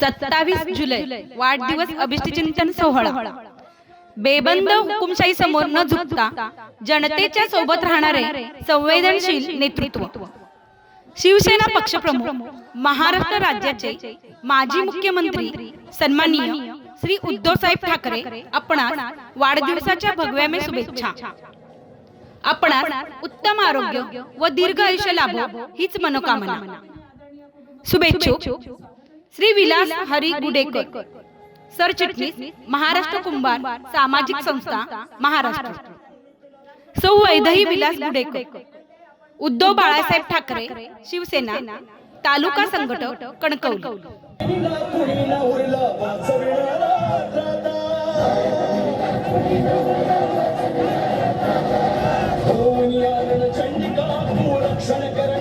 सत्तावीस जुलै वाढदिवस अभिष्टचिंतन सोहळा. बेबंद हुकुमशाही समोर न झुकता जनतेच्या सोबत राहणारे संवेदनशील नेतृत्व. शिवसेना पक्षप्रमुख महाराष्ट्र राज्याचे माजी मुख्यमंत्री सन्माननीय श्री उद्धव साहेब ठाकरे आपणास वाढदिवसाच्या भगव्यामे शुभेच्छा. आपणास उत्तम आरोग्य व दीर्घ आयुष्य लाभो हीच मनोकामना. शुभेच्छुक श्री विलास हरी गुडेकर. सरचिटणीस महाराष्ट्र कुंभार सामाजिक संस्था महाराष्ट्र. सौ वैदही विलास गुडेकर. उद्धव बाळासाहेब ठाकरे शिवसेना तालुका संघटक Kankavli. I'm gonna change trying to get it.